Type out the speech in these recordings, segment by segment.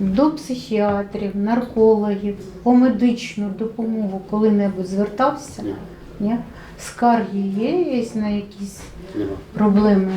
До психіатрів, наркологів, по медичну допомогу коли-небудь звертався? Ні. Скарги є є на якісь проблеми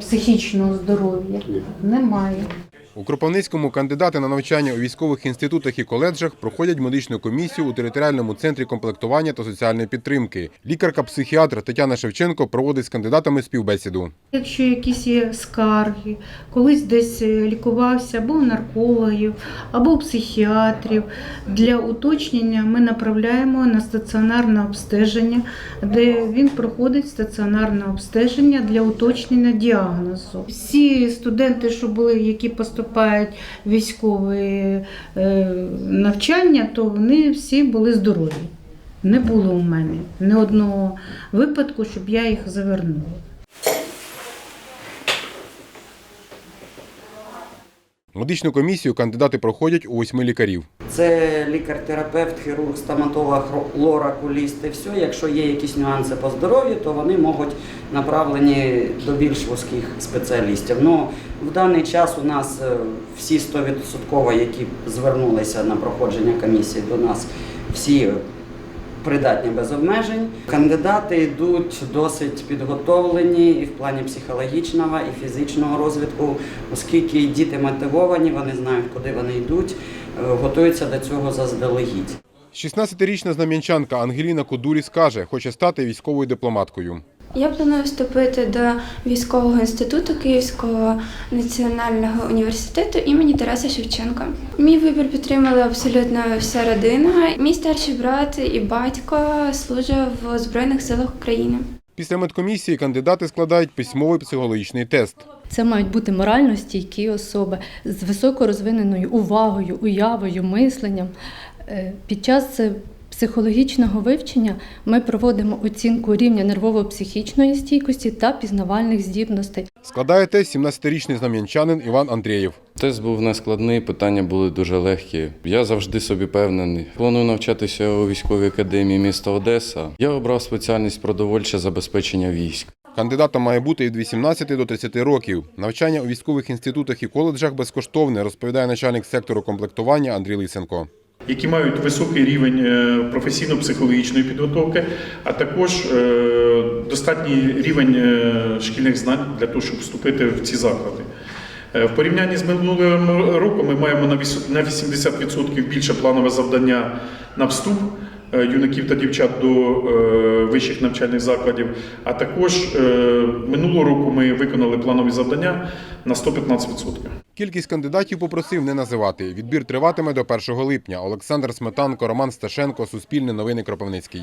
психічного здоров'я? Немає. У Кропивницькому кандидати на навчання у військових інститутах і коледжах проходять медичну комісію у територіальному центрі комплектування та соціальної підтримки. Лікарка-психіатр Тетяна Шевченко проводить з кандидатами співбесіду. Якщо якісь є скарги, колись десь е, лікувався або у наркологів, або у психіатрів, для уточнення ми направляємо на стаціонарне обстеження, де він проходить стаціонарне обстеження для уточнення діагнозу. Всі студенти, що були, які поступають в військове е, навчання, то вони всі були здорові. Не було у мене ні одного випадку, щоб я їх завернула. Медичну комісію кандидати проходять у восьми лікарів. Це лікар-терапевт, хірург, стоматолог, лор, окуліст і все. Якщо є якісь нюанси по здоров'ю, то вони можуть направлені до більш вузьких спеціалістів. Ну, в даний час у нас е, всі 100%, які звернулися на проходження комісії до нас, всі придатні без обмежень. Кандидати йдуть досить підготовлені і в плані психологічного, і фізичного розвитку, оскільки діти мотивовані, вони знають, куди вони йдуть, готуються до цього заздалегідь. 16-річна знам'янчанка Ангеліна Кудуріс каже, хоче стати військовою дипломаткою. Я планую вступити до військового інституту Київського національного університету імені Тараса Шевченка. Мій вибір підтримала абсолютно вся родина. Мій старший брат і батько служать в Збройних силах України. Після медкомісії кандидати складають письмовий психологічний тест. Це мають бути морально стійкі особи з високо розвиненою увагою, уявою, мисленням. Е, Під час е, психологічного вивчення ми проводимо оцінку рівня нервово-психічної стійкості та пізнавальних здібностей. Складає тест 17-річний знам'янчанин Іван Андрієв. Тест був нескладний, питання були дуже легкі. Я завжди собі певнений. Планую навчатися у військовій академії міста Одеса. Я обрав спеціальність продовольче забезпечення військ. Кандидатам має бути від 18 до 30 років. Навчання у військових інститутах і коледжах безкоштовне, розповідає начальник сектору комплектування Андрій Лисенко. Які мають високий рівень е, професійно-психологічної підготовки, а також е, достатній рівень е, шкільних знань для того, щоб вступити в ці заклади. В порівнянні з минулим роком ми маємо на 80% більше планове завдання на вступ юнаків та дівчат до е, вищих навчальних закладів. А також е, минулого року ми виконали планові завдання на 115%. Кількість кандидатів попросив не називати. Відбір триватиме до 1 липня. Олександр Сметанко, Роман Сташенко, Суспільне новини Кропивницький.